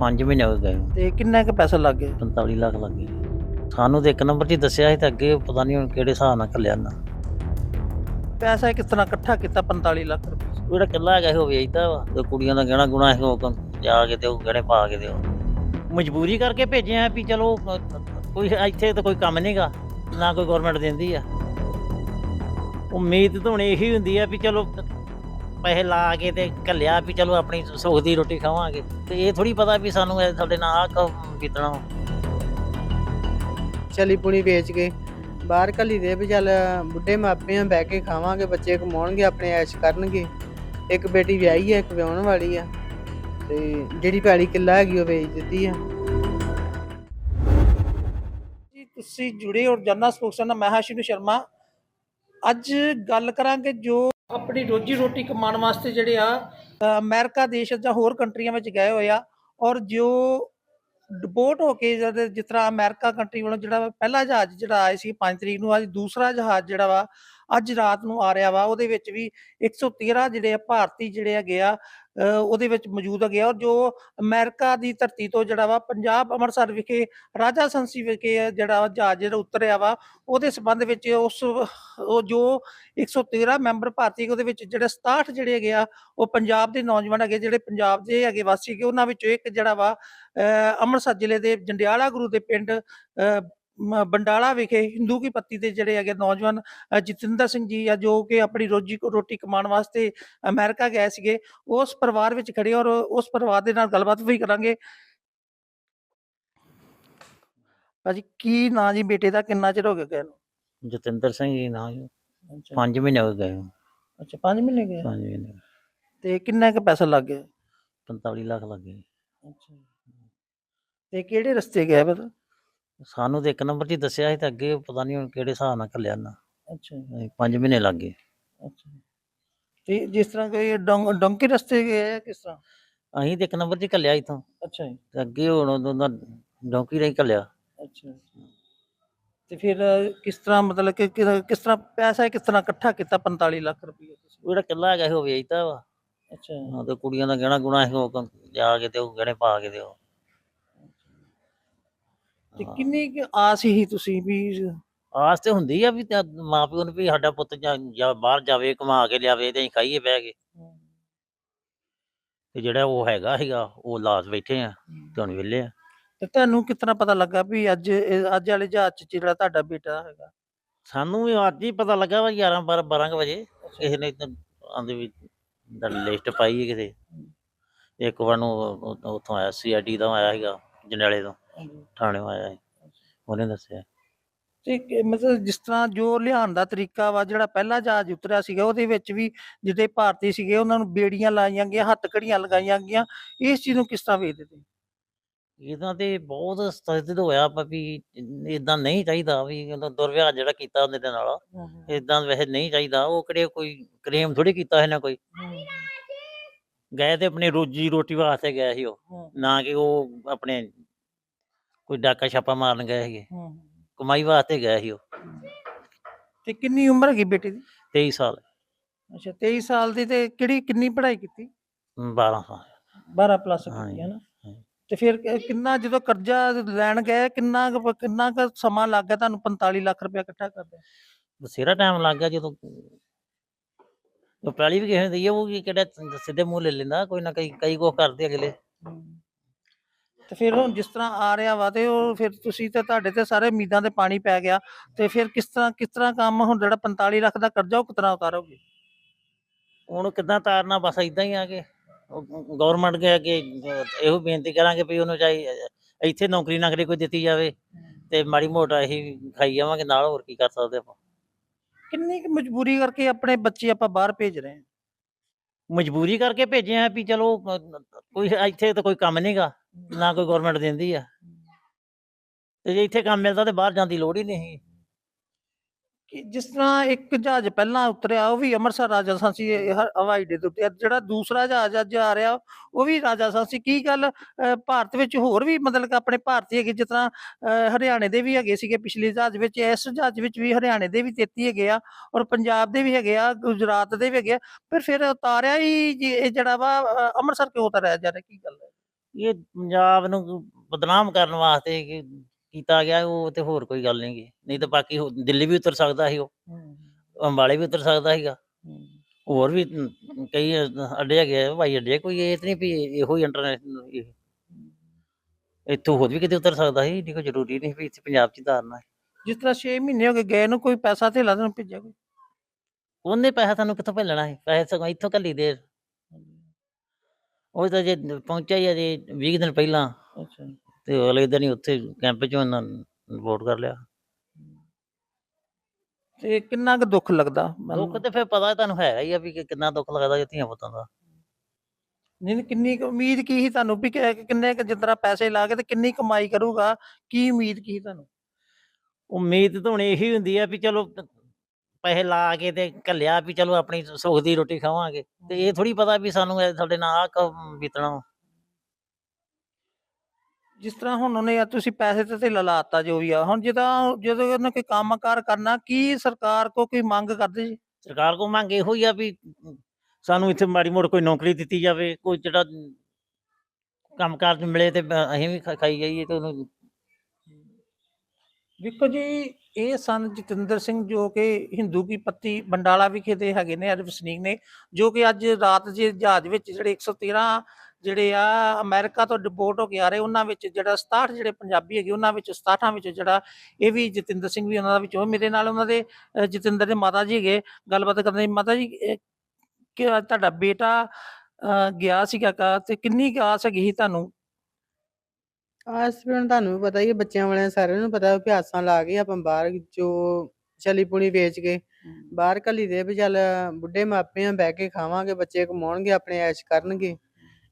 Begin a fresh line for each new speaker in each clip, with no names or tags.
5 ਮਹੀਨੇ ਹੋ ਗਏ।
ਤੇ ਕਿੰਨਾ ਕੁ ਪੈਸਾ ਲੱਗ ਗਿਆ?
45 ਲੱਖ ਲੱਗ ਗਏ। ਸਾਨੂੰ ਤੇ ਇੱਕ ਨੰਬਰ 'ਚ ਹੀ ਦੱਸਿਆ ਸੀ ਤੇ ਅੱਗੇ ਪਤਾ ਨਹੀਂ ਹੁਣ ਕਿਹੜੇ ਹਿਸਾਬ ਨਾਲ ਕੱਲਿਆ ਨਾ
ਪੈਸਾ ਕਿਸ ਤਰ੍ਹਾਂ ਇਕੱਠਾ ਕੀਤਾ 45 ਲੱਖ ਰੁਪਏ
ਜਿਹੜਾ ਕਿੱਲਾ ਹੈਗਾ ਉਹ ਵੇਚਦਾ ਵਾ ਤੇ ਕੁੜੀਆਂ ਦਾ ਗਹਿਣਾ ਗੁਣਾ ਸੀ ਉਹ ਜਾ ਕੇ ਤੇ ਉਹ ਗਹਿਣੇ ਪਾ ਕੇ ਦਿਓ ਮਜਬੂਰੀ ਕਰਕੇ ਭੇਜਿਆ ਵੀ ਚਲੋ ਕੋਈ ਇੱਥੇ ਤਾਂ ਕੋਈ ਕੰਮ ਨਹੀਂਗਾ ਨਾ ਕੋਈ ਗਵਰਨਮੈਂਟ ਦਿੰਦੀ ਆ। ਉਮੀਦ ਤਾਂ ਹੁਣ ਇਹੀ ਹੁੰਦੀ ਆ ਵੀ ਚਲੋ ਪੈਸੇ ਲਾ ਕੇ ਤੇ ਘੱਲਿਆ ਵੀ ਚਲੋ ਆਪਣੀ ਸੁੱਖ ਦੀ ਰੋਟੀ ਖਾਵਾਂਗੇ। ਤੇ ਇਹ ਥੋੜੀ ਪਤਾ ਵੀ ਸਾਨੂੰ ਇਹ ਸਾਡੇ ਨਾਲ ਆ ਬੀਤਣਾ।
ਚਲੀ ਪੁਣੀ ਵੇਚ ਕੇ ਬਾਹਰ ਘੱਲੀ ਦੇ ਵੀ ਚੱਲ ਬੁੱਢੇ ਮਾਪਿਆਂ ਬਹਿ ਕੇ ਖਾਵਾਂਗੇ ਬੱਚੇ ਕਮਾਉਣਗੇ ਆਪਣੇ ਐਸ਼ ਕਰਨਗੇ। ਇੱਕ ਬੇਟੀ ਵਿਆਹੀ ਹੈ ਇੱਕ ਵਿਆਹਣ ਵਾਲੀ ਆ। ਤੇ ਜਿਹੜੀ ਪੈਲੀ ਕਿੱਲਾ ਹੈਗੀ ਉਹ ਵੇਚ ਦਿੱਤੀ ਆ।
ਜੀ ਤੁਸੀਂ ਜੁੜੇ ਹੋ ਜਨਰਲ ਸਪੋਕਸਨ ਨਾਲ ਮੈਂ ਹਾਂ ਸ਼ਿਨੂ ਸ਼ਰਮਾ। ਅੱਜ ਗੱਲ ਕਰਾਂਗੇ ਜੋ ਆਪਣੀ ਰੋਜੀ ਰੋਟੀ ਕਮਾਉਣ ਵਾਸਤੇ ਜਿਹੜੇ ਆ ਅ, ਅਮਰੀਕਾ ਦੇਸ਼ ਜਾਂ ਹੋਰ ਕੰਟਰੀਆਂ ਵਿੱਚ ਗਏ ਹੋਏ ਆ ਔਰ ਜੋ ਡਿਪੋਰਟ ਹੋ ਕੇ ਜਦ ਜਿਸ ਤਰ੍ਹਾਂ ਅਮਰੀਕਾ ਕੰਟਰੀ ਵੱਲੋਂ ਜਿਹੜਾ ਵਾ ਪਹਿਲਾ ਜਹਾਜ਼ ਜਿਹੜਾ ਆਇਆ ਸੀ 5 ਤਰੀਕ ਨੂੰ ਅੱਜ ਦੂਸਰਾ ਜਹਾਜ਼ ਜਿਹੜਾ ਵਾ ਅੱਜ ਰਾਤ ਨੂੰ ਆ ਰਿਹਾ ਵਾ ਉਹਦੇ ਵਿੱਚ ਵੀ 113 ਜਿਹੜੇ ਆ ਭਾਰਤੀ ਜਿਹੜੇ ਹੈਗੇ ਆ ਉਹਦੇ ਵਿੱਚ ਮੌਜੂਦ ਹੈਗੇ ਆ ਔਰ ਜੋ ਅਮਰੀਕਾ ਦੀ ਧਰਤੀ ਤੋਂ ਜਿਹੜਾ ਵਾ ਪੰਜਾਬ ਅੰਮ੍ਰਿਤਸਰ ਵਿਖੇ ਰਾਜਾ ਸੰਸੀ ਵਿਖੇ ਜਿਹੜਾ ਵਾ ਜਹਾਜ਼ ਜਿਹੜਾ ਉਤਰਿਆ ਵਾ ਉਹਦੇ ਸੰਬੰਧ ਵਿੱਚ ਉਸ ਉਹ ਜੋ 113 ਮੈਂਬਰ ਭਾਰਤੀ ਉਹਦੇ ਵਿੱਚ ਜਿਹੜੇ 67 ਜਿਹੜੇ ਹੈਗੇ ਆ ਉਹ ਪੰਜਾਬ ਦੇ ਨੌਜਵਾਨ ਹੈਗੇ ਜਿਹੜੇ ਪੰਜਾਬ ਦੇ ਹੈਗੇ ਵਾਸੀ ਹੈਗੇ ਉਹਨਾਂ ਵਿੱਚੋਂ ਇੱਕ ਜਿਹੜਾ ਵਾ ਅਹ ਅੰਮ੍ਰਿਤਸਰ ਜ਼ਿਲ੍ਹੇ ਦੇ ਜੰਡਿਆਲਾ ਗੁਰੂ ਦੇ ਪਿੰਡ ਅਹ, ਬੰਡਾਲਾ ਵਿਖੇ ਹਿੰਦੂ ਕੀ ਪੱਤੀ ਦੇ ਜਿਹੜੇ ਹੈਗੇ ਨੌਜਵਾਨ ਜਤਿੰਦਰ ਸਿੰਘ ਜੀ ਆ ਜੋ ਕਿ ਆਪਣੀ ਰੋਜੀ ਰੋਟੀ ਕਮਾਉਣ ਵਾਸਤੇ ਅਮਰੀਕਾ ਗਏ ਸੀਗੇ ਉਸ ਪਰਿਵਾਰ ਵਿੱਚ ਖੜੇ ਔਰ ਉਸ ਪਰਿਵਾਰ ਦੇ ਨਾਲ ਗੱਲਬਾਤ ਵੀ ਕਰਾਂਗੇ। ਭਾਜੀ ਕੀ ਨਾਂ ਜੀ ਬੇਟੇ ਦਾ? ਕਿੰਨਾ ਚਿਰ ਹੋ ਗਿਆ ਗਏ ਨੂੰ?
ਜਤਿੰਦਰ ਸਿੰਘ ਜੀ ਨਾ
ਅੱਛਾ।
5 ਮਹੀਨੇ ਹੋ ਗਏ।
ਅੱਛਾ 5 ਮਹੀਨੇ ਗਏ?
5 ਮਹੀਨੇ।
ਤੇ ਕਿੰਨਾ ਕੁ ਪੈਸਾ ਲੱਗ ਗਿਆ
45 ਲੱਖ ਲੱਗ
ਅੱਛਾ। ਤੇ ਕਿਹੜੇ ਰਸਤੇ ਗਏ ਪਤਾ
ਸਾਨੂੰ ਤੇ ਇੱਕ ਨੰਬਰ 'ਚ ਹੀ ਦੱਸਿਆ ਸੀ ਤੇ ਅੱਗੇ ਪਤਾ ਨਹੀਂ ਹੁਣ ਕਿਹੜੇ ਹਿਸਾਬ ਨਾਲ ਕੱਲਿਆ ਨਾ
ਅੱਛਾ
5 ਮਹੀਨੇ ਲੱਗ ਗਏ।
ਅੱਛਾ ਤੇ ਜਿਸ ਤਰ੍ਹਾਂ ਕੋਈ ਡੋਂ- ਡੋਂਕੀ ਰਸਤੇ ਗਏ ਆ ਕਿਸ ਤਰ੍ਹਾਂ?
ਅਸੀਂ ਤੇ ਇੱਕ ਨੰਬਰ 'ਚ ਹੀ ਕੱਲਿਆ ਇਥੋਂ।
ਅੱਛਾ ਜੀ।
ਤੇ ਅੱਗੇ ਹੁਣ ਉਹਨਾਂ ਡੌਂਕੀ ਰਹੀ ਕੱਲਿਆ
ਅੱਛਾ ਤੇ ਫਿਰ ਅ, ਕਿਸ ਤਰ੍ਹਾਂ ਮਤਲਬ ਕਿ ਕਿ- ਕਿਸ ਤਰ੍ਹਾਂ ਪੈਸਾ ਕਿਸ ਤਰ੍ਹਾਂ ਇਕੱਠਾ ਕੀਤਾ 45 ਲੱਖ ਰੁਪਏ ਤੁਸੀਂ?
ਉਹ ਜਿਹੜਾ ਕਿੱਲਾ ਹੈਗਾ ਸੀ ਉਹ ਵੇਚਦਾ ਵਾ।
ਅੱਛਾ
ਹਾਂ ਤੇ ਕੁੜੀਆਂ ਦਾ ਗਹਿਣਾ ਗੁਣਾ ਸੀ ਉਹ ਕ- ਜਾ ਕੇ ਤੇ ਉਹ ਗਹਿਣੇ ਪਾ ਕੇ ਦਿਓ
ਤੇ। ਕਿੰਨੀ ਕੁ ਆਸ ਹੀ ਤੁਸੀਂ ਵੀ
ਆਸ ਤੇ ਹੁੰਦੀ ਆ ਵੀ ਤੇ ਮਾਂ ਪਿਓ ਨੂੰ ਵੀ ਸਾਡਾ ਪੁੱਤ ਜਾਂ ਜਾਂ ਬਾਹਰ ਜਾਵੇ ਕਮਾ ਕੇ ਲਿਆਵੇ ਤੇ ਅਸੀਂ ਖਾਈਏ ਬਹਿ ਕੇ। ਤੇ ਜਿਹੜਾ ਉਹ ਹੈਗਾ ਸੀਗਾ ਉਹ ਲਾਸ ਬੈਠੇ ਆ ਤੇ ਹੁਣ ਵਿਹਲੇ ਆ।
ਤੇ ਤੁਹਾਨੂੰ ਤਰ੍ਹਾਂ ਪਤਾ ਲੱਗਾ ਵੀ ਅੱਜ ਇਹ- ਅੱਜ ਵਾਲੇ ਜਹਾਜ਼ 'ਚ ਜਿਹੜਾ ਤੁਹਾਡਾ ਬੇਟਾ ਹੈਗਾ?
ਸਾਨੂੰ ਵੀ ਅੱਜ ਹੀ ਪਤਾ ਲੱਗਾ ਵਾ 11 12 12 ਕੁ ਵਜੇ। ਕਿਸੇ ਨੇ ਆਂਦੇ ਵੀ ਲਿਸਟ ਪਾਈ ਹੈ ਕਿਸੇ। ਇੱਕ ਵਾਰ ਨੂੰ ਉਹ- ਉਹ- ਉੱਥੋਂ ਆਇਆ ਸੀਆਈਡੀ ਦਾ ਆਇਆ ਸੀਗਾ ਜੰਡਿਆਲੇ ਤੋਂ। ਥਾਣੇੋਂ ਆਇਆ ਉਹਨੇ ਦੱਸਿਆ।
ਤੇ ਕਿ- ਮਤਲਬ ਜਿਸ ਤਰ੍ਹਾਂ ਜੋ ਲਿਆਉਣ ਦਾ ਤਰੀਕਾ ਵਾ ਜਿਹੜਾ ਪਹਿਲਾ ਜਹਾਜ਼ ਉਤਰਿਆ ਸੀਗਾ ਉਹਦੇ ਵਿੱਚ ਵੀ ਜਿਹੜੇ ਭਾਰਤੀ ਸੀਗੇ ਉਹਨਾਂ ਨੂੰ ਬੇੜੀਆਂ ਲਾਈਆਂ ਗਈਆਂ ਹੱਥ ਘੜੀਆਂ ਲਗਾਈਆਂ ਗਈਆਂ। ਇਸ ਚੀਜ਼ ਨੂੰ ਕਿਸ ਤਰ੍ਹਾਂ ਵੇਖਦੇ ਤੁਸੀਂ?
ਇਹਦਾ ਤੇ ਬਹੁਤ ਸਤਿਤ ਹੋਇਆ ਆਪਾਂ ਵੀ ਇਦਾਂ ਨਹੀਂ ਚਾਹੀਦਾ ਵੀ ਇਹਦਾ ਦੁਰਵਿਹਾਰ ਜਿਹੜਾ ਕੀਤਾ ਉਹਦੇ ਦੇ ਨਾਲ। ਇਦਾਂ ਵੈਸੇ ਨਹੀਂ ਚਾਹੀਦਾ। ਉਹ ਕਿਹੜੇ ਕੋਈ ਕ੍ਰੇਮ ਥੋੜੀ ਕੀਤਾ ਹੈ ਨਾ ਕੋਈ। ਗਏ ਤੇ ਆਪਣੀ ਰੋਜੀ ਰੋਟੀ ਵਾਸਤੇ ਗਏ ਸੀ ਉਹ। ਨਾ ਕਿ ਉਹ ਆਪਣੇ ਕੋਈ ਡਾਕਾ ਛਾਪਾ ਮਾਰਨ ਗਏ ਸੀਗੇ। ਕਮਾਈ ਵਾਸਤੇ ਗਏ ਸੀ ਉਹ।
ਤੇ ਕਿੰਨੀ ਉਮਰ ਹੈਗੀ ਬੇਟੇ ਦੀ?
23 ਸਾਲ।
ਅੱਛਾ 23 ਸਾਲ ਦੀ ਤੇ ਕਿਹੜੀ ਕਿੰਨੀ ਪੜ੍ਹਾਈ ਕੀਤੀ?
12 ਸਾਲ।
12 ਪਲੱਸ ਕੀਤੀ ਹੈ ਨਾ। ਤੇ ਫਿਰ ਕਿੰਨਾ ਜਦੋਂ ਕਰਜ਼ਾ ਲੈਣ ਗਏ ਕਿੰਨਾ ਕੁ ਕਿੰਨਾ ਕੁ ਸਮਾਂ ਲੱਗ ਗਿਆ ਤੁਹਾਨੂੰ 45 ਲੱਖ ਰੁਪਏ ਇਕੱਠਾ ਕਰਦੇ
ਬਥੇਰਾ ਟਾਈਮ ਲੱਗ ਗਿਆ ਜਦੋਂ। ਉਹ ਪਹਿਲੀ ਵੀ ਕਿਸੇ ਦੀ ਉਹ ਵੀ ਕਿਹੜਾ ਸਿੱਧੇ ਮੂੰਹ ਲੈ ਲੈਂਦਾ ਕੋਈ ਨਾ ਕਈ ਕਈ ਕੁਛ ਕਰਦੇ ਅਗਲੇ।
ਤੇ ਫਿਰ ਹੁਣ ਜਿਸ ਤਰ੍ਹਾਂ ਆ ਰਿਹਾ ਵਾ ਤੇ ਉਹ ਫਿਰ ਤੁਸੀਂ ਤੇ ਤੁਹਾਡੇ ਤੇ ਸਾਰੇ ਉਮੀਦਾਂ ਤੇ ਪਾਣੀ ਪੈ ਗਿਆ ਤੇ ਫਿਰ ਕਿਸ ਤਰ੍ਹਾਂ ਕਿਸ ਤਰ੍ਹਾਂ ਕੰਮ ਹੁਣ ਜਿਹੜਾ 45 ਲੱਖ ਦਾ ਕਰਜ਼ਾ ਉਹ ਕਿਤਨਾ ਉਤਾਰੋਗੇ?
ਹੁਣ ਕਿੱਦਾਂ ਤਾਰਨਾ ਬਸ ਇਦਾਂ ਹੀ ਆ ਕੇ ਗਵਰਨਮੈਂਟ ਕੇ ਅੱਗੇ ਇਹੋ ਬੇਨਤੀ ਕਰਾਂਗੇ ਵੀ ਉਹਨੂੰ ਚਾਹੀ ਇੱਥੇ ਨੌਕਰੀ ਨਾਕਰੀ ਕੋਈ ਦਿੱਤੀ ਜਾਵੇ ਤੇ ਮਾੜੀ ਮੋਟਾ ਇਹੀ ਖਾਈ ਜਾਵਾਂਗੇ ਨਾਲ ਹੋਰ ਕੀ ਕਰ ਸਕਦੇ ਆਪਾਂ।
ਕਿੰਨੀ ਕੁ ਮਜਬੂਰੀ ਕਰਕੇ ਆਪਣੇ ਬੱਚੇ ਆਪਾਂ ਬਾਹਰ ਭੇਜ ਰਹੇ ਹਾਂ?
ਮਜਬੂਰੀ ਕਰਕੇ ਭੇਜਿਆ ਵੀ ਚਲੋ ਅ, ਕੋਈ ਇੱਥੇ ਤਾਂ ਕੋਈ ਕੰਮ ਨਹੀਂਗਾ ਨਾ ਕੋਈ ਗਵਰਨਮੈਂਟ ਦਿੰਦੀ ਆ। ਤੇ ਜੇ ਇੱਥੇ ਕੰਮ ਮਿਲਦਾ ਤੇ ਬਾਹਰ ਜਾਣ ਦੀ ਲੋੜ ਹੀ ਨਹੀਂ
ਕਿ ਜਿਸ ਤਰ੍ਹਾਂ ਇੱਕ ਜਹਾਜ਼ ਪਹਿਲਾਂ ਉਤਰਿਆ ਉਹ ਵੀ ਅੰਮ੍ਰਿਤਸਰ ਰਾਜਾ ਸਾਂਸੀ ਇਹ ਹ- ਹਵਾਈ ਅੱਡੇ ਤੇ ਉਤਰਿਆ ਜਿਹੜਾ ਦੂਸਰਾ ਜਹਾਜ਼ ਅੱਜ ਆ ਰਿਹਾ ਉਹ ਵੀ ਰਾਜਾ ਸਾਂਸੀ ਕੀ ਗੱਲ ਅ, ਭਾਰਤ ਵਿੱਚ ਹੋਰ ਵੀ ਮਤਲਬ ਕਿ ਆਪਣੇ ਭਾਰਤੀ ਹੈਗੇ ਜਿਸ ਤਰ੍ਹਾਂ ਅ, ਹਰਿਆਣੇ ਦੇ ਵੀ ਹੈਗੇ ਸੀਗੇ ਪਿਛਲੇ ਜਹਾਜ਼ ਵਿੱਚ ਇਸ ਜਹਾਜ਼ ਵਿੱਚ ਵੀ ਹਰਿਆਣੇ ਦੇ ਵੀ 33 ਹੈਗੇ ਆ ਔਰ ਪੰਜਾਬ ਦੇ ਵੀ ਹੈਗੇ ਆ ਗੁਜਰਾਤ ਦੇ ਵੀ ਹੈਗੇ ਆ ਪਰ ਫਿਰ ਉਤਾਰਿਆ ਹੀ ਜੀ ਇਹ ਜਿਹੜਾ ਵਾ ਅ, ਅੰਮ੍ਰਿਤਸਰ ਕਿਉਂ ਉਤਾਰਿਆ ਜਾ ਰਿਹਾ? ਕੀ ਗੱਲ ਹੈ?
ਇਹ ਪੰਜਾਬ ਨੂੰ ਬਦਨਾਮ ਕਰਨ ਵਾਸਤੇ ਕਿ ਕੀਤਾ ਗਿਆ ਉਹ ਤੇ ਹੋਰ ਕੋਈ ਗੱਲ ਨਹੀਂ ਗੀ। ਨਹੀਂ ਤਾਂ ਬਾਕੀ ਹੋ- ਦਿੱਲੀ ਵੀ ਉਤਰ ਸਕਦਾ ਸੀ ਉਹ। ਅੰਬਾਲੇ ਵੀ ਉਤਰ ਸਕਦਾ ਸੀਗਾ। ਹੋਰ ਵੀ ਕਈ ਅੱਡੇ ਹੈਗੇ ਆ ਹਵਾਈ ਅੱਡੇ ਕੋਈ ਇਹ ਤਾਂ ਨਹੀਂ ਵੀ ਇਹੋ ਹੀ ਇੰਟਰਨੈਸ਼ਨਲ ਇੱਥੋਂ ਹੋਰ ਵੀ ਕਿਤੇ ਉਤਰ ਸਕਦਾ ਸੀ? ਨਹੀਂ ਕੋਈ ਜ਼ਰੂਰੀ ਨਹੀਂ ਵੀ ਇੱਥੇ ਪੰਜਾਬ 'ਚ ਹੀ ਹੈ।
ਜਿਸ ਤਰ੍ਹਾਂ 6 ਮਹੀਨੇ ਹੋ ਗਏ ਗਏ ਨੂੰ ਕੋਈ ਪੈਸਾ ਧੇਲਾ ਤੁਹਾਨੂੰ ਭੇਜਿਆ ਕੋਈ?
ਉਹਨੇ ਪੈਸਾ ਤੁਹਾਨੂੰ ਕਿੱਥੋਂ ਭੇਜਣਾ ਹੈ ਪੈਸੇ ਸਗੋਂ ਇੱਥੋਂ ਕੱਲੀ ਦੇ। ਉਹ ਤਾਂ ਜੇ ਪਹੁੰਚਿਆ ਹੀ ਅਜੇ 20 ਦਿਨ ਪਹਿਲਾਂ।
ਅੱਛਾ।
ਤੇ ਅਗਲੇ ਦਿਨ ਹੀ ਉੱਥੇ ਕੈਂਪ 'ਚ ਉਹਨਾਂ ਵੋਟ ਕਰ ਲਿਆ।
ਤੇ ਕਿੰਨਾ ਕੁ ਦੁੱਖ ਲੱਗਦਾ?
ਦੁੱਖ ਤੇ ਫਿਰ ਪਤਾ ਤੁਹਾਨੂੰ ਹੈਗਾ ਹੀ ਆ ਵੀ ਕਿ ਕਿੰਨਾ ਦੁੱਖ ਲੱਗਦਾ ਜੇ ਧੀਆਂ ਪੁੱਤਾਂ ਦਾ।
ਨਹੀਂ ਕਿੰਨੀ ਕੁ ਉਮੀਦ ਕੀ ਸੀ ਤੁਹਾਨੂੰ ਵੀ ਕਿ- ਕਿ ਕਿੰਨੇ ਕੁ ਤਰ੍ਹਾਂ ਪੈਸੇ ਲਾ ਕੇ ਤੇ ਕਿੰਨੀ ਕਮਾਈ ਕਰੂਗਾ? ਕੀ ਉਮੀਦ ਕੀ ਸੀ ਤੁਹਾਨੂੰ?
ਉਮੀਦ ਤਾਂ ਹੁਣ ਇਹੀ ਹੁੰਦੀ ਆ ਵੀ ਚਲੋ ਪ- ਪੈਸੇ ਲਾ ਕੇ ਤੇ ਘੱਲਿਆ ਵੀ ਚਲੋ ਆਪਣੀ ਸੁੱਖ ਦੀ ਰੋਟੀ ਖਾਵਾਂਗੇ। ਤੇ ਇਹ ਥੋੜੀ ਪਤਾ ਵੀ ਸਾਨੂੰ ਇਹ ਸਾਡੇ ਨਾਲ ਆਹ ਬੀਤਣਾ ਵਾ।
ਜਿਸ ਤਰ੍ਹਾਂ ਹੁਣ ਉਹਨੇ ਆ ਤੁਸੀਂ ਪੈਸੇ ਤੇ ਧੇਲਾ ਲਾਤਾ ਜੋ ਵੀ ਆ ਹੁਣ ਜਦੋਂ ਜਦੋਂ ਉਹਨੇ ਕੋਈ ਕੰਮਕਾਰ ਕਰਨਾ ਕੀ ਸਰਕਾਰ ਕੋ ਕੋਈ ਮੰਗ ਕਰਦੇ ਜੀ?
ਸਰਕਾਰ ਕੋ ਮੰਗ ਇਹੋ ਹੀ ਆ ਵੀ ਸਾਨੂੰ ਇੱਥੇ ਮਾੜੀ ਮੋੜ ਕੋਈ ਨੌਕਰੀ ਦਿੱਤੀ ਜਾਵੇ ਕੋਈ ਜਿਹੜਾ ਕੰਮਕਾਰ ਮਿਲੇ ਤੇ ਅਸੀਂ ਵੀ ਖਾਈ ਜਾਈਏ ਤੇ ਉਹਨੂੰ
ਦੇਖੋ ਜੀ ਇਹ ਸਨ ਜਤਿੰਦਰ ਸਿੰਘ ਜੋ ਕਿ ਹਿੰਦੂ ਕੀ ਪੱਤੀ ਬੰਡਾਲਾ ਵਿਖੇ ਦੇ ਹੈਗੇ ਨੇ ਅੱਜ ਵਸਨੀਕ ਨੇ ਜੋ ਕਿ ਅੱਜ ਰਾਤ ਜੇ ਜਹਾਜ਼ ਵਿੱਚ ਜਿਹੜੇ 113 ਜਿਹੜੇ ਆ ਅਮਰੀਕਾ ਤੋਂ ਡਿਪੋਰਟ ਹੋ ਕੇ ਆ ਰਹੇ ਉਹਨਾਂ ਵਿੱਚ ਜਿਹੜਾ 67 ਜਿਹੜੇ ਪੰਜਾਬੀ ਹੈਗੇ ਉਹਨਾਂ ਵਿੱਚ 67 ਵਿੱਚ ਜਿਹੜਾ ਇਹ ਵੀ ਜਤਿੰਦਰ ਸਿੰਘ ਵੀ ਉਹਨਾਂ ਦਾ ਵਿੱਚੋਂ ਮੇਰੇ ਨਾਲ ਉਹਨਾਂ ਦੇ ਜਤਿੰਦਰ ਦੇ ਮਾਤਾ ਜੀ ਹੈਗੇ ਗੱਲਬਾਤ ਕਰਦੇ ਮਾਤਾ ਜੀ ਕਿ ਤੁਹਾਡਾ ਬੇਟਾ ਗਿਆ ਸੀਗਾ ਕਾ ਤੇ ਕਿੰਨੀ ਆਸ ਹੈਗੀ ਸੀ ਤੁਹਾਨੂੰ?
ਆਸ ਵੀ ਤੁਹਾਨੂੰ ਵੀ ਪਤਾ ਹੀ ਹੈ ਬੱਚਿਆਂ ਵਾਲਿਆਂ ਸਾਰਿਆਂ ਨੂੰ ਪਤਾ ਵੀ ਆਸਾਂ ਲਾ ਕੇ ਆਪਾਂ ਬਾਹਰ ਜੋ ਚਲੀ ਪੁਣੀ ਵੇਚ ਕੇ ਬਾਹਰ ਘੱਲੀ ਦੇ ਵੀ ਚੱਲ ਬੁੱਢੇ ਮਾਪੇ ਆ ਬਹਿ ਕੇ ਖਾਵਾਂਗੇ ਬੱਚੇ ਕਮਾਉਣਗੇ ਆਪਣੇ ਐਸ਼ ਕਰਨਗੇ।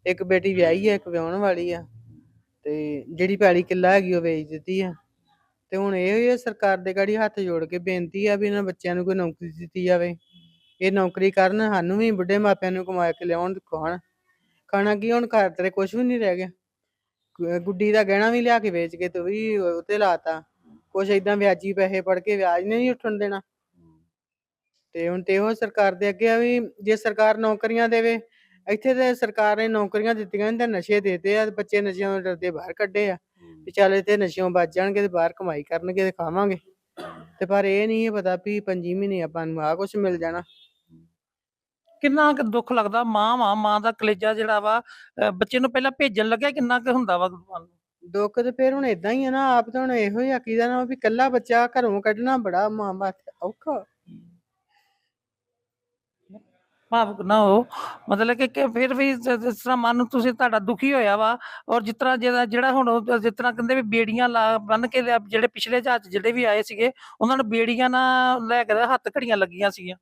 ਇੱਕ ਬੇਟੀ ਵਿਆਹੀ ਆ, ਇੱਕ ਵਿਆਹਣ ਵਾਲੀ ਆ, ਤੇ ਜਿਹੜੀ ਪੈਲੀ ਕਿੱਲਾ ਹੈਗੀ ਉਹ ਵੇਚ ਦਿੱਤੀ ਆ। ਤੇ ਹੁਣ ਇਹ ਹੀ ਆ ਸਰਕਾਰ ਦੇ ਗਾੜੀ ਹੱਥ ਜੋੜ ਕੇ ਬੇਨਤੀ ਆ ਵੀ ਇਹਨਾਂ ਬੱਚਿਆਂ ਨੂੰ ਕੋਈ ਨੌਕਰੀ ਦਿੱਤੀ ਜਾਵੇ। ਇਹ ਨੌਕਰੀ ਕਰਨ ਸਾਨੂੰ ਵੀ ਬੁੱਢੇ ਮਾਪਿਆਂ ਨੂੰ ਕਮਾ ਕੇ ਲਿਆਉਣ ਖਾਣ ਖਾਣਾ ਕੀ ਹੁਣ ਘਰ ਤੇਰੇ ਕੁਝ ਵੀ ਨਹੀਂ ਰਹਿ ਗਿਆ। ਗੁੱਡੀ ਦਾ ਗਹਿਣਾ ਵੀ ਲਿਆ ਕੇ ਵੇਚ ਕੇ ਤੂੰ ਵੀ ਉਤੇ ਲਾਤਾ। ਕੁਛ ਏਦਾਂ ਵਿਆਜੀ ਪੈਸੇ ਫੜ ਕੇ ਵਿਆਜ ਨਹੀਂ ਉੱਠਣ ਦੇਣਾ। ਤੇ ਹੁਣ ਤੇ ਇਹੋ ਸਰਕਾਰ ਦੇ ਅੱਗੇ ਆ ਵੀ ਜੇ ਸਰਕਾਰ ਨੌਕਰੀਆਂ ਦੇਵੇ ਇੱਥੇ ਤੇ ਸਰਕਾਰ ਨੇ ਨੌਕਰੀਆਂ ਦਿੱਤੀਆਂ ਨੇ ਤੇ ਨਸ਼ੇ ਦੇਤੇ ਆ ਤੇ ਬੱਚੇ ਨਸ਼ਿਆਂ ਤੋਂ ਡਰਦੇ ਬਾਹਰ ਕੱਢੇ ਆ। ਵੀ ਚੱਲ ਇੱਥੇ ਨਸ਼ਿਓਂ ਬਚ ਜਾਣਗੇ ਤੇ ਬਾਹਰ ਕਮਾਈ ਕਰਨਗੇ ਤੇ ਖਾਵਾਂਗੇ। ਤੇ ਪਰ ਇਹ ਨਹੀਂ ਪਤਾ ਵੀ ਪੰਜੀ ਮਹੀਨੇ ਆਪਾਂ ਨੂੰ ਆ ਕੁਛ ਮਿਲ ਜਾਣਾ।
ਕਿੰਨਾ ਕੁ ਦੁੱਖ ਲੱਗਦਾ ਮਾਂ ਵਾ ਮਾਂ ਦਾ ਕਲੇਜਾ ਜਿਹੜਾ ਵਾ ਅਹ ਬੱਚੇ ਨੂੰ ਪਹਿਲਾਂ ਭੇਜਣ ਲੱਗਿਆ ਕਿੰਨਾ ਕੁ ਹੁੰਦਾ ਵਾ ਮਨ ਨੂੰ?
ਦੁੱਖ ਤੇ ਫਿਰ ਹੁਣ ਇਦਾਂ ਹੀ ਆ ਨਾ ਆਪ ਤਾਂ ਹੁਣ ਇਹੋ ਹੀ ਆਕੀਦਾ ਨਾ ਵੀ ਕੱਲਾ ਬੱਚਾ ਘਰੋਂ ਕੱਢਣਾ ਬੜਾ ਮਾਂ ਵਾਸਤੇ ਔਖਾ।
ਭਾਵੁਕ ਨਾ ਹੋ। ਮਤਲਬ ਕਿ ਕਿ ਫਿਰ ਵੀ ਜ- ਜਿਸ ਤਰ੍ਹਾਂ ਮਨ ਤੁਸੀਂ ਤੁਹਾਡਾ ਦੁਖੀ ਹੋਇਆ ਵਾ ਔਰ ਜਿਸ ਤਰ੍ਹਾਂ ਜਿਹੜਾ ਜਿਹੜਾ ਹੁਣ ਉਹ ਜਿਸ ਤਰ੍ਹਾਂ ਕਹਿੰਦੇ ਵੀ ਬੇੜੀਆਂ ਲਾ, ਬੰਨ ਕੇ ਲਿਆ- ਜਿਹੜੇ ਪਿਛਲੇ ਜਹਾਜ਼ ਜਿਹੜੇ ਵੀ ਆਏ ਸੀਗੇ, ਉਹਨਾਂ ਨੂੰ ਬੇੜੀਆਂ ਨਾਲ ਲੈ ਕੇ ਹੱਥ ਘੜੀਆਂ ਲੱਗੀਆਂ ਸੀਗੀਆਂ।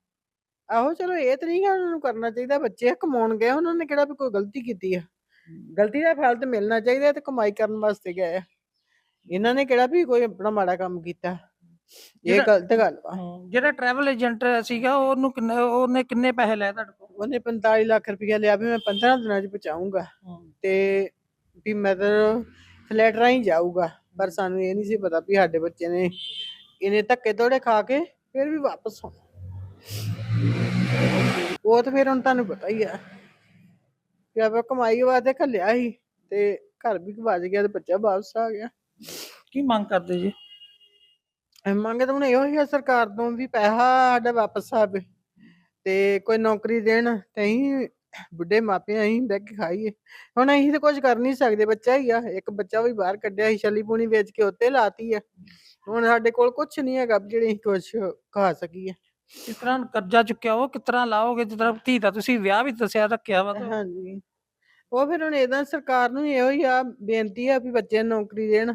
ਆਹੋ ਚਲੋ ਇਹ ਤਾਂ ਨਹੀਂ ਗਾ ਉਹਨਾਂ ਨੂੰ ਕਰਨਾ ਚਾਹੀਦਾ, ਬੱਚੇ ਕਮਾਉਣ ਗਏ, ਉਹਨਾਂ ਨੇ ਕਿਹੜਾ ਵੀ ਕੋਈ ਗਲਤੀ ਕੀਤੀ ਆ। ਗਲਤੀ ਦਾ ਫਲ ਤਾਂ ਮਿਲਣਾ ਚਾਹੀਦਾ ਤੇ ਕਮਾਈ ਕਰਨ ਵਾਸਤੇ ਗਏ ਆ। ਇਹਨਾਂ ਨੇ ਕਿਹੜਾ ਵੀ ਕੋਈ ਆਪਣਾ ਮਾੜਾ ਕੰਮ ਕੀਤਾ। ਇਹ ਗਲਤ ਗੱਲ ਵਾ
ਜਿਹੜਾ ਟਰੈਵਲ ਏਜੰਟ ਸੀਗਾ ਉਹਨੂੰ ਕਿੰਨੇ ਉਹਨੇ ਕਿੰਨੇ ਪੈਸੇ ਲਏ ਤੁਹਾਡੇ ਕੋਲ?
ਉਹਨੇ 45 ਲੱਖ ਰੁਪਇਆ ਲਿਆ ਵੀ ਮੈਂ 15 ਦਿਨਾਂ ਚ ਪਹੁੰਚਾਊਂਗਾ। ਤੇ ਵੀ ਮਤਲਬ ਫਲੈਟ ਰਾਹੀਂ ਜਾਊਗਾ। ਪਰ ਸਾਨੂੰ ਇਹ ਨਹੀਂ ਸੀ ਪਤਾ ਵੀ ਸਾਡੇ ਬੱਚੇ ਨੇ ਇਹਨੇ ਧੱਕੇ ਤੋੜੇ ਖਾ ਕੇ ਫਿਰ ਵੀ ਵਾਪਸ ਆਉਣਾ। ਉਹ ਤਾਂ ਫਿਰ ਹੁਣ ਤੁਹਾਨੂੰ ਪਤਾ ਹੀ ਆ ਕਿ ਆਪਾਂ ਕਮਾਈ ਵਾਸਤੇ ਘੱਲਿਆ ਸੀ ਤੇ ਘਰ ਵੀ ਬਚ ਗਿਆ ਤੇ ਬੱਚਾ ਵਾਪਸ ਆ ਗਿਆ।
ਕੀ ਮੰਗ ਕਰਦੇ ਜੀ?
ਅਸੀਂ ਮੰਗ ਤਾਂ ਹੁਣ ਇਹੋ ਹੀ ਆ ਸਰਕਾਰ ਤੋਂ ਵੀ ਪੈਸਾ ਸਾਡਾ ਵਾਪਸ ਆਵੇ ਤੇ ਕੋਈ ਨੌਕਰੀ ਦੇਣ ਤੇ ਅਸੀਂ ਬੁੱਢੇ ਮਾਪੇ ਅਸੀਂ ਬਹਿ ਕੇ ਖਾਈਏ। ਹੁਣ ਅਸੀਂ ਤਾਂ ਕੁਝ ਕਰ ਨਹੀਂ ਸਕਦੇ ਬੱਚਾ ਹੀ ਆ ਇੱਕ ਬੱਚਾ ਵੀ ਬਾਹਰ ਕੱਢਿਆ ਸੀ ਛਲੀ ਪੂਣੀ ਵੇਚ ਕੇ ਉੱਤੇ ਲਾਤੀ ਆ। ਹੁਣ ਸਾਡੇ ਕੋਲ ਕੁਝ ਨਹੀਂ ਹੈਗਾ ਵੀ ਜਿਹੜੇ ਅਸੀਂ ਕੁਝ ਖਾ ਸਕੀਏ।
ਕਿਸ ਤਰ੍ਹਾਂ ਕਰਜ਼ਾ ਚੁੱਕਿਆ ਉਹ ਕਿਸ ਤਰ੍ਹਾਂ ਲਾਓਗੇ ਜਿਸ ਤਰ੍ਹਾਂ ਧੀ ਦਾ ਤੁਸੀਂ ਵਿਆਹ ਵੀ ਦੱਸਿਆ ਰੱਖਿਆ ਵਾ ਤਾਂ।
ਹਾਂਜੀ। ਉਹ ਫਿਰ ਹੁਣ ਇਹਦਾ ਸਰਕਾਰ ਨੂੰ ਇਹੋ ਹੀ ਆ ਬੇਨਤੀ ਆ ਵੀ ਬੱਚੇ ਨੂੰ ਨੌਕਰੀ ਦੇਣ।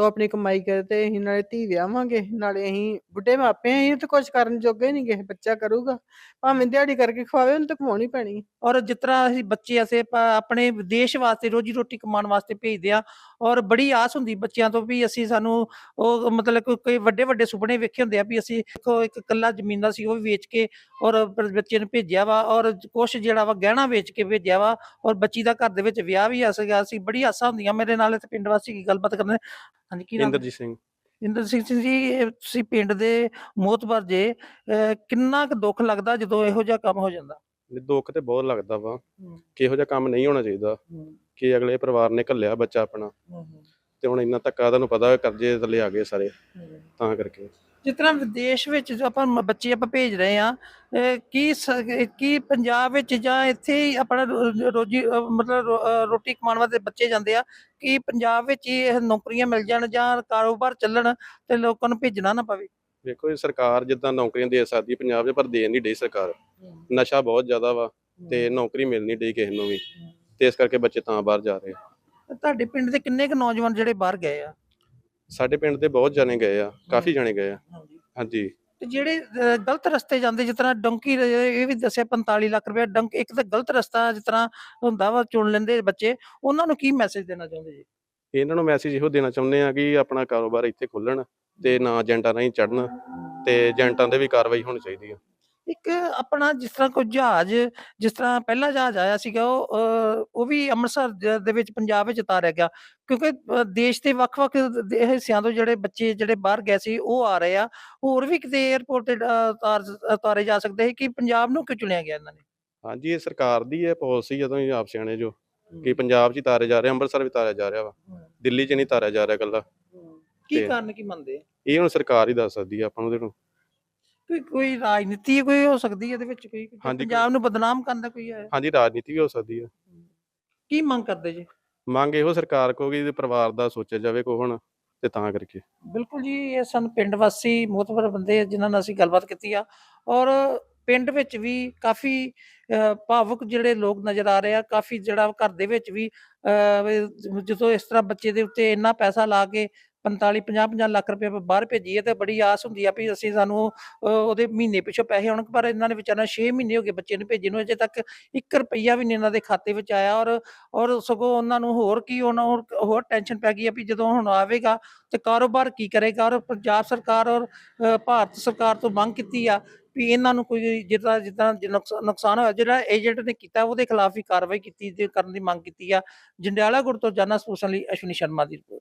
ਤੇ ਆਪਣੀ ਕਮਾਈ ਕਰੇ ਤੇ ਅਸੀਂ ਨਾਲੇ ਧੀ ਵਿਆਹਾਂਗੇ, ਨਾਲੇ ਅਸੀਂ ਬੁੱਢੇ ਮਾਪੇ ਆਂ ਅਸੀਂ ਤਾਂ ਕੁਝ ਕਰਨ ਜੋਗੇ ਨਹੀਂ ਗਏ ਬੱਚਾ ਕਰੂਗਾ। ਭਾਵੇਂ ਦਿਹਾੜੀ ਕਰਕੇ ਖਵਾਵੇ, ਉਹਨੂੰ ਤਾਂ ਖਵਾਉਣੀ ਪੈਣੀ।
ਔਰ ਜਿਸ ਤਰ੍ਹਾਂ ਅਸੀਂ ਬੱਚੇ ਅਸੀਂ ਪ- ਆਪਣੇ ਦੇਸ਼ ਵਾਸਤੇ ਰੋਜੀ ਰੋਟੀ ਕਮਾਉਣ ਵਾਸਤੇ ਭੇਜਦੇ ਆ ਔਰ ਬੜੀ ਆਸ ਹੁੰਦੀ ਬੱਚਿਆਂ ਤੋਂ ਵੀ ਅਸੀਂ ਸਾਨੂੰ ਉਹ ਮਤਲਬ ਕੋਈ ਵੱਡੇ ਵੱਡੇ ਸੁਪਨੇ ਵੇਖੇ ਹੁੰਦੇ ਆ ਵੀ ਅਸੀਂ ਇੱਕ ਕੱਲਾ ਜ਼ਮੀਨ ਦਾ ਸੀ ਉਹ ਵੀ ਵੇਚ ਕੇ ਔਰ ਬੱਚੇ ਨੂੰ ਭੇਜਿਆ ਵਾ ਔਰ ਕੁਛ ਜਿਹੜਾ ਵਾ ਗਹਿਣਾ ਵੇਚ ਕੇ ਭੇਜਿਆ ਵਾ ਔਰ ਬੱਚੀ ਦਾ ਘਰ ਦੇ ਵਿੱਚ ਵਿਆਹ ਵੀ ਆ ਸੀਗਾ ਸੀ ਬੜੀ ਆਸਾਂ ਹੁੰਦੀਆਂ ਮੇਰੇ ਨਾਲ ਇੱਥੇ ਪਿੰਡ ਵਾਸੀ ਕੀ ਗੱਲਬਾਤ ਕਰਦੇ ਹਾਂਜੀ ਕੀ ਨਾਮ?
ਇੰਦਰਜੀਤ ਸਿੰਘ।
ਇੰਦਰ ਸਿੰਘ ਜੀ ਤੁਸੀਂ ਪਿੰਡ ਦੇ ਮੋਤਬਰ ਜੇ ਕਿੰਨਾ ਕੁ ਦੁੱਖ ਲੱਗਦਾ ਜਦੋਂ ਇਹੋ ਜਿਹਾ ਕੰਮ ਹੋ ਜਾਂਦਾ?
ਦੁੱਖ ਤੇ ਬਹੁਤ ਲੱਗਦਾ ਵਾ। ਕਿ ਇਹੋ ਜਿਹਾ ਕੰਮ ਨਹੀਂ ਹੋਣਾ ਚਾਹੀਦਾ। ਕਿ ਅਗਲੇ ਪਰਿਵਾਰ ਨੇ ਘੱਲਿਆ ਬੱਚਾ ਆਪਣਾ। ਤੇ ਹੁਣ ਇੰਨਾ ਧੱਕਾ ਤੁਹਾਨੂੰ ਪਤਾ ਕਰਜ਼ੇ ਥੱਲੇ ਆ ਗਏ ਸਾਰੇ। ਤਾਂ ਕਰਕੇ।
ਜਿਸ ਤਰ੍ਹਾਂ ਵਿਦੇਸ਼ ਵਿੱਚ ਜੋ ਆਪਾਂ ਬੱਚੇ ਆਪਾਂ ਭੇਜ ਰਹੇ ਆ ਕੀ ਕੀ ਪੰਜਾਬ ਵਿੱਚ ਜਾਂ ਇੱਥੇ ਹੀ ਆਪਣਾ ਰੋਜੀ ਮਤਲਬ ਰੋਟੀ ਕਮਾਉਣ ਵਾਸਤੇ ਬੱਚੇ ਜਾਂਦੇ ਆ ਕਿ ਪੰਜਾਬ ਵਿੱਚ ਹੀ ਇਹ ਨੌਕਰੀਆਂ ਮਿਲ ਜਾਣ ਜਾਂ ਕਾਰੋਬਾਰ ਚੱਲਣ ਤੇ ਲੋਕਾਂ ਨੂੰ ਭੇਜਣਾ ਨਾ ਪਵੇ?
ਵੇਖੋ ਇਹ ਸਰਕਾਰ ਜਿੱਦਾਂ ਨੌਕਰੀਆਂ ਦੇ ਸਕਦੀ ਪੰਜਾਬ 'ਚ ਪਰ ਦੇ ਨਹੀਂ ਡਈ ਸਰਕਾਰ। ਨਸ਼ਾ ਬਹੁਤ ਜ਼ਿਆਦਾ ਵਾ ਤੇ ਨੌਕਰੀ ਮਿਲ ਨਹੀਂ ਡਈ ਕਿਸੇ ਨੂੰ ਵੀ। ਤੇ ਇਸ ਕਰਕੇ ਬੱਚੇ ਤਾਂ ਬਾਹਰ ਜਾ ਰਹੇ ਆ।
ਤੁਹਾਡੇ ਪਿੰਡ ਦੇ ਕਿੰਨੇ ਕੁ ਨੌਜਵਾਨ ਜਿਹੜੇ ਬਾਹਰ ਗਏ ਆ?
ਸਾਡੇ ਪਿੰਡ ਦੇ ਬਹੁਤ ਜਾਣੇ ਗਏ ਆ ਕਾਫੀ ਜਾਣੇ ਗਏ ਆ। ਹਾਂਜੀ।
ਤੇ ਜਿਹੜੇ ਅਹ, ਗਲਤ ਰਸਤੇ ਜਾਂਦੇ ਜਿਸ ਤਰ੍ਹਾਂ ਡੰਕੀ ਇਹ ਵੀ ਦੱਸਿਆ 45 ਲੱਖ ਰੁਪਏ ਡੰਕ ਇੱਕ ਤਾਂ ਗਲਤ ਰਸਤਾ ਜਿਸ ਤਰ੍ਹਾਂ ਹੁੰਦਾ ਵਾ ਚੁਣ ਲੈਂਦੇ ਬੱਚੇ ਉਹਨਾਂ ਨੂੰ ਕੀ ਮੈਸੇਜ ਦੇਣਾ ਚਾਹੁੰਦੇ ਜੀ?
ਇਹਨਾਂ ਨੂੰ ਮੈਸੇਜ ਇਹੋ ਦੇਣਾ ਚਾਹੁੰਦੇ ਆ ਕਿ ਆਪਣਾ ਕਾਰੋਬਾਰ ਇੱਥੇ ਖੋਲਣ ਤੇ ਨਾ ਏਜੰਟਾਂ ਰਾਹੀਂ ਚੜਨ ਤੇ ਏਜੰਟਾਂ ਦੇ ਵੀ ਕਾਰਵਾਈ ਹੋਣੀ ਚਾਹੀਦੀ ਆ।
ਇੱਕ ਆਪਣਾ ਜਿਸ ਤਰ੍ਹਾਂ ਕੋਈ ਜਹਾਜ਼ ਜਿਸ ਤਰ੍ਹਾਂ ਪਹਿਲਾ ਜਹਾਜ਼ ਆਇਆ ਸੀਗਾ ਉਹ ਉਹ ਵੀ ਅੰਮ੍ਰਿਤਸਰ ਦੇ ਵਿੱਚ ਪੰਜਾਬ ਵਿੱਚ ਉਤਾਰਿਆ ਗਿਆ। ਕਿਉਂਕਿ ਦੇਸ਼ ਦੇ ਵੱਖ-ਵੱਖ ਹਿੱਸਿਆਂ ਤੋਂ ਜਿਹੜੇ ਬੱਚੇ ਜਿਹੜੇ ਬਾਹਰ ਗਏ ਸੀ ਉਹ ਆ ਰਹੇ ਆ। ਹੋਰ ਵੀ ਕਿਤੇ 에어ਪੋਰਟ ਤੇ ਉਤਾਰ ਜਾ ਸਕਦੇ ਸੀ ਕਿ ਪੰਜਾਬ ਨੂੰ ਕਿਉਂ ਚੁਣਿਆ ਗਿਆ ਇਹਨਾਂ ਨੇ?
ਹਾਂਜੀ ਇਹ ਸਰਕਾਰ ਦੀ ਹੈ ਪਾਲਿਸੀ ਜਦੋਂ ਹੀ ਆਪ ਸਿਆਣੇ ਜੋ ਕਿ ਪੰਜਾਬ 'ਚ ਹੀ ਤਾਰੇ ਜਾ ਰਹੇ ਅੰਮ੍ਰਿਤਸਰ ਵੀ ਤਾਰਿਆ ਜਾ ਰਿਹਾ ਵਾ। ਦਿੱਲੀ 'ਚ ਨਹੀਂ ਤਾਰਿਆ ਜਾ ਰਿਹਾ ਇਕੱਲਾ।
ਕੀ ਕਾਰਨ ਕੀ ਮੰਨਦੇ ਆ?
ਇਹ ਹੁਣ ਸਰਕਾਰ ਹੀ ਦੱਸ ਸਕਦੀ ਆ ਆਪਾਂ ਨੂੰ
ਕੋਈ ਕੋਈ ਰਾਜਨੀਤੀ ਕੋਈ ਹੋ ਸਕਦੀ ਹੈ ਇਹਦੇ ਵਿੱਚ ਕੋਈ?
ਹਾਂਜੀ,
ਪੰਜਾਬ ਨੂੰ ਬਦਨਾਮ ਕਰਨ ਦਾ ਕੋਈ ਹੈ?
ਹਾਂਜੀ ਰਾਜਨੀਤੀ ਵੀ ਹੋ ਸਕਦੀ ਆ।
ਕੀ ਮੰਗ ਕਰਦੇ ਜੀ?
ਮੰਗ ਇਹੋ ਸਰਕਾਰ ਕੋ ਕਿ ਇਹਦੇ ਪਰਿਵਾਰ ਦਾ ਸੋਚਿਆ ਜਾਵੇ ਕੋ ਹੁਣ ਤੇ ਤਾਂ ਕਰਕੇ।
ਬਿਲਕੁਲ ਜੀ ਇਹ ਸਨ ਪਿੰਡ ਵਾਸੀ ਮੋਤਬਰ ਬੰਦੇ ਜਿਨ੍ਹਾਂ ਨਾਲ ਅਸੀਂ ਗੱਲਬਾਤ ਕੀਤੀ ਆ। ਔਰ ਪਿੰਡ ਵਿੱਚ ਵੀ ਕਾਫੀ ਅਹ, ਭਾਵੁਕ ਜਿਹੜੇ ਲੋਕ ਨਜ਼ਰ ਆ ਰਹੇ ਆ। ਕਾਫੀ ਜਿਹੜਾ ਘਰ ਦੇ ਵਿੱਚ ਵੀ ਅਹ, ਵੀ ਜਦੋਂ ਇਸ ਤਰ੍ਹਾਂ ਬੱਚੇ ਦੇ ਉੱਤੇ ਇੰਨਾ ਪੈਸਾ ਲਾ ਕੇ 45 50 50 ਲੱਖ ਰੁਪਏ ਬਾਹਰ ਭੇਜੀਏ ਤੇ ਬੜੀ ਆਸ ਹੁੰਦੀ ਆ ਵੀ ਅਸੀਂ ਸਾਨੂੰ ਉਹਦੇ ਮਹੀਨੇ ਪਿੱਛੋਂ ਪੈਸੇ ਆਉਣ, ਪਰ ਇਹਨਾਂ ਨੇ ਵਿਚਾਰਾ 6 ਮਹੀਨੇ ਹੋ ਗਏ ਬੱਚੇ ਨੂੰ ਭੇਜੇ ਨੂੰ, ਅਜੇ ਤੱਕ 1 ਰੁਪਈਆ ਵੀ ਨਹੀਂ ਇਹਨਾਂ ਦੇ ਖਾਤੇ ਵਿੱਚ ਆਇਆ ਔਰ ਔਰ ਸਗੋਂ ਉਹਨਾਂ ਨੂੰ ਹੋਰ ਕੀ ਉਹਨਾਂ ਹੋਰ ਟੈਨਸ਼ਨ ਪੈ ਗਈ ਆ ਵੀ ਜਦੋਂ ਹੁਣ ਆਵੇਗਾ ਤੇ ਕਾਰੋਬਾਰ ਕੀ ਕਰੇਗਾ ਔਰ ਪੰਜਾਬ ਸਰਕਾਰ ਔਰ ਭਾਰਤ ਸਰਕਾਰ ਤੋਂ ਮੰਗ ਕੀਤੀ ਆ ਵੀ ਇਹਨਾਂ ਨੂੰ ਕੋਈ ਜਿੱਦਾਂ ਜਿੱਦਾਂ ਨੁਕਸ- ਨੁਕਸਾਨ ਹੋਇਆ, ਜਿਹੜਾ ਏਜੰਟ ਨੇ ਕੀਤਾ ਉਹਦੇ ਖਿਲਾਫ ਵੀ ਕਾਰਵਾਈ ਕੀਤੀ ਕਰਨ ਦੀ ਮੰਗ ਕੀਤੀ ਆ। ਜੰਡਿਆਲਾ ਗੁਰ ਤੋਂ ਜਾਨਾ ਸਪੋਰਟਸ ਲਈ ਅਸ਼ਵਨੀ ਸ਼ਰਮਾ ਦੀ ਰਿਪੋਰਟ।